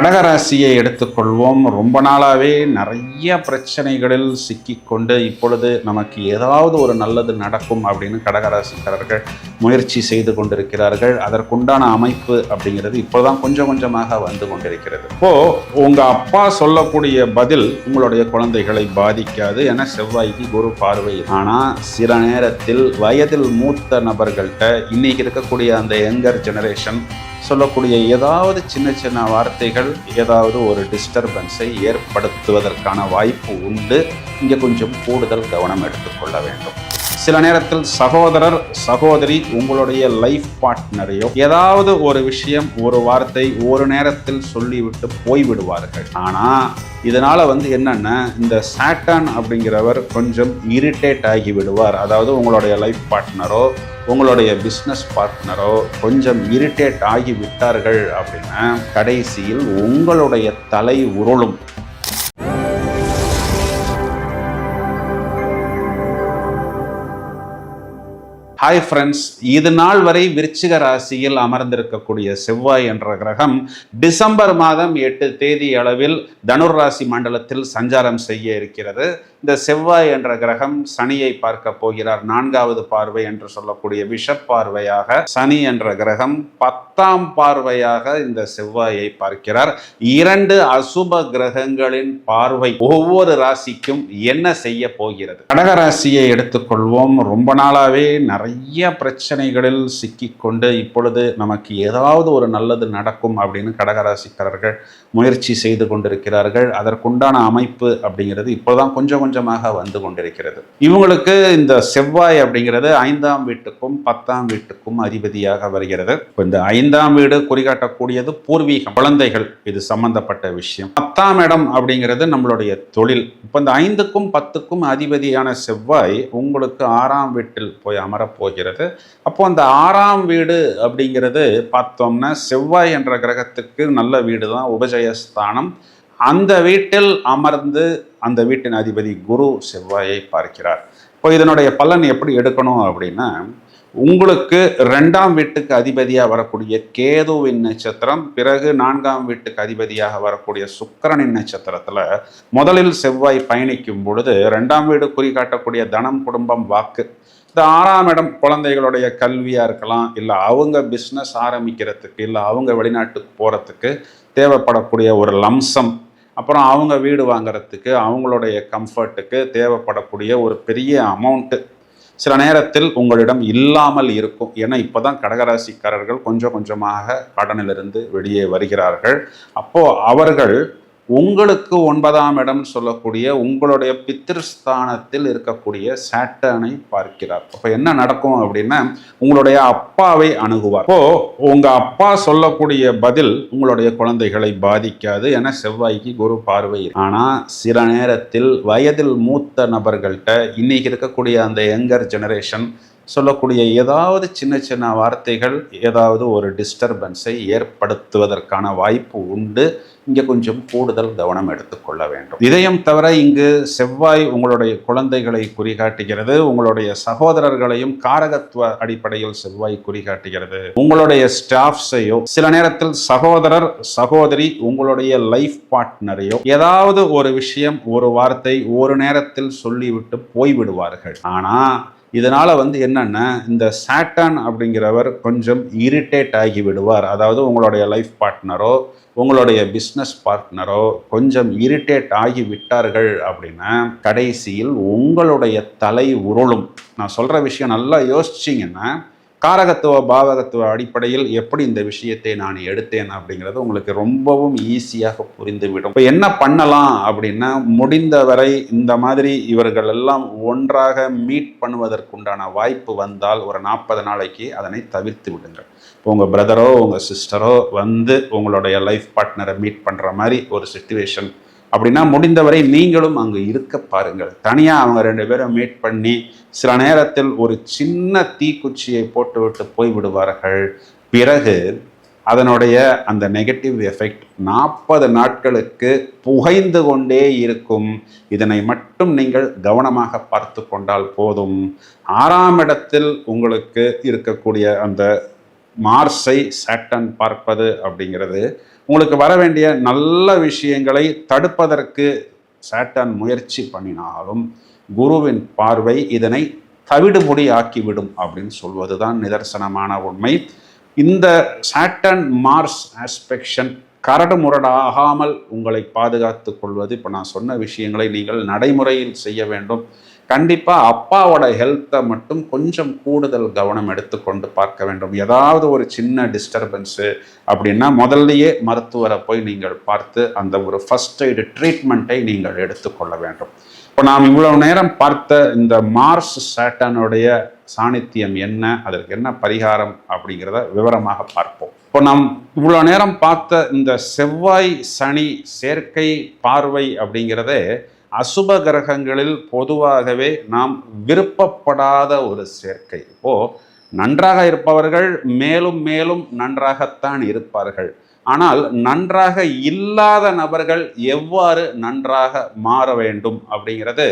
கடகராசியை எடுத்துக்கொள்வோம். ரொம்ப நாளாகவே நிறைய பிரச்சனைகளில் சிக்கிக்கொண்டு இப்பொழுது நமக்கு ஏதாவது ஒரு நல்லது நடக்கும் அப்படின்னு கடகராசிக்காரர்கள் முயற்சி செய்து கொண்டிருக்கிறார்கள். அதற்குண்டான அமைப்பு அப்படிங்கிறது இப்போதான் கொஞ்சம் கொஞ்சமாக வந்து கொண்டிருக்கிறது. இப்போ உங்க அப்பா சொல்லக்கூடிய பதில் உங்களுடைய குழந்தைகளை பாதிக்காது என செவ்வாய்க்கு குரு பார்வை. ஆனால் சில நேரத்தில் வயதில் மூத்த நபர்கள்ட்ட இன்னைக்கு இருக்கக்கூடிய அந்த யங்கர் ஜெனரேஷன் சொல்லக்கூடிய ஏதாவது சின்ன சின்ன வார்த்தைகள் ஏதாவது ஒரு டிஸ்டர்பன்ஸை ஏற்படுத்துவதற்கான வாய்ப்பு உண்டு. இங்கே கொஞ்சம் கூடுதல் கவனம் எடுத்துக்கொள்ள வேண்டும். சில நேரத்தில் சகோதரர் சகோதரி உங்களுடைய லைஃப் பார்ட்னரையோ ஏதாவது ஒரு விஷயம் ஒரு வார்த்தை ஒரு நேரத்தில் சொல்லிவிட்டு போய்விடுவார்கள். ஆனால் இதனால் வந்து என்னென்ன இந்த சாட்டான் அப்படிங்கிறவர் கொஞ்சம் இரிட்டேட் ஆகி விடுவார். அதாவது உங்களுடைய லைஃப் பார்ட்னரோ உங்களுடைய பிஸ்னஸ் பார்ட்னரோ கொஞ்சம் இரிட்டேட் ஆகி விட்டார்கள் அப்படின்னா கடைசியில் உங்களுடைய தலை உருளும். ஹாய் ஃப்ரெண்ட்ஸ் இது நாள் வரை விருச்சிக ராசியில் அமர்ந்திருக்கக்கூடிய செவ்வாய் என்ற கிரகம் டிசம்பர் மாதம் எட்டு தேதி அளவில் தனுர் ராசி மண்டலத்தில் சஞ்சாரம் செய்ய இருக்கிறது. இந்த செவ்வாய் என்ற கிரகம் சனியை பார்க்க போகிறார். நான்காவது பார்வை என்று சொல்லக்கூடிய விஷப் பார்வையாக சனி என்ற கிரகம் பத்தாம் பார்வையாக இந்த செவ்வாயை பார்க்கிறார். இரண்டு அசுப கிரகங்களின் பார்வை ஒவ்வொரு ராசிக்கும் என்ன செய்ய போகிறது? கடகராசியை எடுத்துக்கொள்வோம். ரொம்ப நாளாவே நிறைய பிரச்சனைகளில் சிக்கிக்கொண்டு இப்பொழுது நமக்கு ஏதாவது ஒரு நல்லது நடக்கும் அப்படின்னு கடகராசிக்காரர்கள் முயற்சி செய்து கொண்டிருக்கிறார்கள். அதற்குண்டான அமைப்பு அப்படிங்கிறது இப்போதான் கொஞ்சம் கொஞ்சமாக வந்து கொண்டிருக்கிறது. இவங்களுக்கு இந்த செவ்வாய் அப்படிங்கிறது ஐந்தாம் வீட்டுக்கும் பத்தாம் வீட்டுக்கும் அதிபதியாக வருகிறது. இந்த ஐந்தாம் வீடு குறிகாட்டக்கூடியது பூர்வீகம் குழந்தைகள். இது சம்பந்தப்பட்ட விஷயம். பத்தாம் இடம் அப்படிங்கிறது நம்மளுடைய தொழில். இப்போ இந்த ஐந்துக்கும் பத்துக்கும் அதிபதியான செவ்வாய் உங்களுக்கு ஆறாம் வீட்டில் போய் அமரப்போகிறது. அப்போ அந்த ஆறாம் வீடு அப்படிங்கிறது பார்த்தோம்னா செவ்வாய் என்ற கிரகத்துக்கு நல்ல வீடு தான் உபஜயஸ்தானம். அந்த வீட்டில் அமர்ந்து அந்த வீட்டின் அதிபதி குரு செவ்வாயை பார்க்கிறார். இப்போ இதனுடைய பலன் எப்படி எடுக்கணும் அப்படின்னா உங்களுக்கு ரெண்டாம் வீட்டுக்கு அதிபதியாக வரக்கூடிய கேதுவின் நட்சத்திரம் பிறகு நான்காம் வீட்டுக்கு அதிபதியாக வரக்கூடிய சுக்கரனின் நட்சத்திரத்தில் முதலில் செவ்வாய் பயணிக்கும் பொழுது ரெண்டாம் வீடு குறிகாட்டக்கூடிய தனம் குடும்பம் வாக்கு. இந்த ஆறாம் இடம் குழந்தைகளுடைய கல்வியாக இருக்கலாம் இல்லை அவங்க பிஸ்னஸ் ஆரம்பிக்கிறதுக்கு இல்லை அவங்க வெளிநாட்டுக்கு போகிறதுக்கு தேவைப்படக்கூடிய ஒரு லம்சம் அப்புறம் அவங்க வீடு வாங்கிறதுக்கு அவங்களுடைய கம்ஃபர்ட்டுக்கு தேவைப்படக்கூடிய ஒரு பெரிய அமௌண்ட்டு சில நேரத்தில் உங்களிடம் இல்லாமல் இருக்கும். ஏன்னா இப்போ தான் கடகராசிக்காரர்கள் கொஞ்சம் கொஞ்சமாக கடனிலிருந்து வெளியே வருகிறார்கள். அப்போது அவர்கள் உங்களுக்கு ஒன்பதாம் இடம் சொல்லக்கூடிய உங்களுடைய பித்திருஸ்தானத்தில் இருக்கக்கூடிய சேட்டனை பார்க்கிறார். அப்போ என்ன நடக்கும் அப்படின்னா உங்களுடைய அப்பாவை அணுகுவார். இப்போ உங்க அப்பா சொல்லக்கூடிய பதில் உங்களுடைய குழந்தைகளை பாதிக்காது என செவ்வாய்க்கு குரு பார்வை. ஆனா சில நேரத்தில் வயதில் மூத்த நபர்கள்ட்ட இன்னைக்கு இருக்கக்கூடிய அந்த யங்கர் ஜெனரேஷன் சொல்லக்கூடிய ஏதாவது சின்ன சின்ன வார்த்தைகள் ஏதாவது ஒரு டிஸ்டர்பன்ஸை ஏற்படுத்துவதற்கான வாய்ப்பு உண்டு. இங்கே கொஞ்சம் கூடுதல் கவனம் எடுத்துக்கொள்ள வேண்டும். இதையும் தவிர இங்கு செவ்வாய் உங்களுடைய குழந்தைகளை குறிகாட்டுகிறது. உங்களுடைய சகோதரர்களையும் காரகத்துவ அடிப்படையில் செவ்வாய் குறிகாட்டுகிறது. உங்களுடைய ஸ்டாஃப்ஸையோ சில நேரத்தில் சகோதரர் சகோதரி உங்களுடைய லைஃப் பார்ட்னரையோ ஏதாவது ஒரு விஷயம் ஒரு வார்த்தை ஒரு நேரத்தில் சொல்லிவிட்டு போய்விடுவார்கள். ஆனால் இதனால் வந்து என்னென்னா இந்த சாட்டான் அப்படிங்கிறவர் கொஞ்சம் இரிட்டேட் ஆகி விடுவார். அதாவது உங்களுடைய லைஃப் பார்ட்னரோ உங்களுடைய பிஸ்னஸ் பார்ட்னரோ கொஞ்சம் இரிட்டேட் ஆகி விட்டார்கள் அப்படின்னா கடைசியில் உங்களுடைய தலை உருளும். நான் சொல்கிற விஷயம் நல்லா யோசிச்சிங்கன்னா காரகத்துவ பாவகத்துவ அடிப்படையில் எப்படி இந்த விஷயத்தை நான் எடுத்தேன் அப்படிங்கிறது உங்களுக்கு ரொம்பவும் ஈஸியாக புரிந்துவிடும். இப்போ என்ன பண்ணலாம் அப்படின்னா முடிந்தவரை இந்த மாதிரி இவர்கள் எல்லாம் ஒன்றாக மீட் பண்ணுவதற்குண்டான வாய்ப்பு வந்தால் ஒரு நாற்பது நாளைக்கு அதனை தவிர்த்து விடுங்கள். இப்போ உங்கள் பிரதரோ உங்கள் சிஸ்டரோ வந்து உங்களுடைய லைஃப் பார்ட்னரை மீட் பண்ணுற மாதிரி ஒரு சுச்சுவேஷன் அப்படின்னா முடிந்தவரை நீங்களும் அங்கு இருக்க பாருங்கள். தனியாக அவங்க ரெண்டு பேரும் மீட் பண்ணி சில நேரத்தில் ஒரு சின்ன தீக்குச்சியை போட்டுவிட்டு போய் விடுவார்கள். பிறகு அதனுடைய அந்த நெகட்டிவ் எஃபெக்ட் நாற்பது நாட்களுக்கு புகைந்து கொண்டே இருக்கும். இதனை மட்டும் நீங்கள் கவனமாக பார்த்து கொண்டால் போதும். ஆறாம் இடத்தில் உங்களுக்கு இருக்கக்கூடிய அந்த மார்ஸை சாட்டன் பார்ப்பது அப்படிங்கிறது உங்களுக்கு வர வேண்டிய நல்ல விஷயங்களை தடுப்பதற்கு சாட்டன் முயற்சி பண்ணினாலும் குருவின் பார்வை இதனை தவிடுபொடி ஆக்கிவிடும் அப்படின்னு சொல்வதுதான் நிதர்சனமான உண்மை. இந்த சாட்டன் மார்ஸ் ஆஸ்பெக்ஷன் கரடு முரடாகாமல் உங்களை பாதுகாத்து கொள்வது. இப்போ நான் சொன்ன விஷயங்களை நீங்கள் நடைமுறையில் செய்ய வேண்டும். கண்டிப்பாக அப்பாவோட ஹெல்த்தை மட்டும் கொஞ்சம் கூடுதல் கவனம் எடுத்துக்கொண்டு பார்க்க வேண்டும். ஏதாவது ஒரு சின்ன டிஸ்டர்பன்ஸு அப்படின்னா முதல்லையே மருத்துவரை போய் நீங்கள் பார்த்து அந்த ஒரு ஃபஸ்ட் எய்டு ட்ரீட்மெண்ட்டை நீங்கள் எடுத்துக்கொள்ள வேண்டும். இப்போ நாம் இவ்வளவு நேரம் பார்த்த இந்த மார்ஸ் சேட்டனுடைய சாணித்தியம் என்ன அதற்கு என்ன பரிகாரம் அப்படிங்கிறத விவரமாக பார்ப்போம். இப்போ நாம் இவ்வளோ நேரம் பார்த்த இந்த செவ்வாய் சனி சேர்க்கை பார்வை அப்படிங்கிறதே அசுப கிரகங்களில் பொதுவாகவே நாம் விருப்பப்படாத ஒரு சேர்க்கை. இப்போ நன்றாக இருப்பவர்கள் மேலும் மேலும் நன்றாகத்தான் இருப்பார்கள். ஆனால் நன்றாக இல்லாத நபர்கள் எவ்வாறு நன்றாக மாற வேண்டும் அப்படிங்கிறது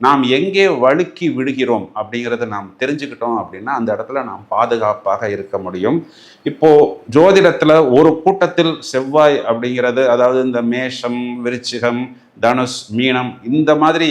நாம் எங்கே வழுக்கி விடுகிறோம் அப்படிங்கிறத நாம் தெரிஞ்சுக்கிட்டோம் அப்படின்னா அந்த இடத்துல நாம் பாதுகாப்பாக இருக்க முடியும். இப்போ ஜோதிடத்தில் ஒரு கூட்டத்தில் செவ்வாய் அப்படிங்கிறது அதாவது இந்த மேஷம் விருச்சிகம் தனுஷ் மீனம் இந்த மாதிரி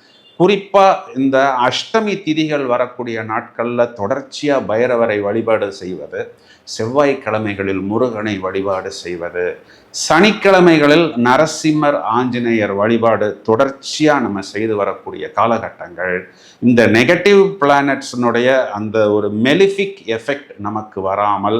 குறிப்பாக இந்த அஷ்டமி திதிகள் வரக்கூடிய நாட்களில் தொடர்ச்சியாக பைரவரை வழிபாடு செய்வது செவ்வாய்க்கிழமைகளில் முருகனை வழிபாடு செய்வது சனிக்கிழமைகளில் நரசிம்மர் ஆஞ்சநேயர் வழிபாடு தொடர்ச்சியாக நம்ம செய்து வரக்கூடிய காலகட்டங்கள். இந்த நெகட்டிவ் பிளானட்ஸினுடைய அந்த ஒரு மெலிஃபிக் எஃபெக்ட் நமக்கு வராமல்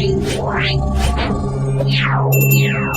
Meow, meow.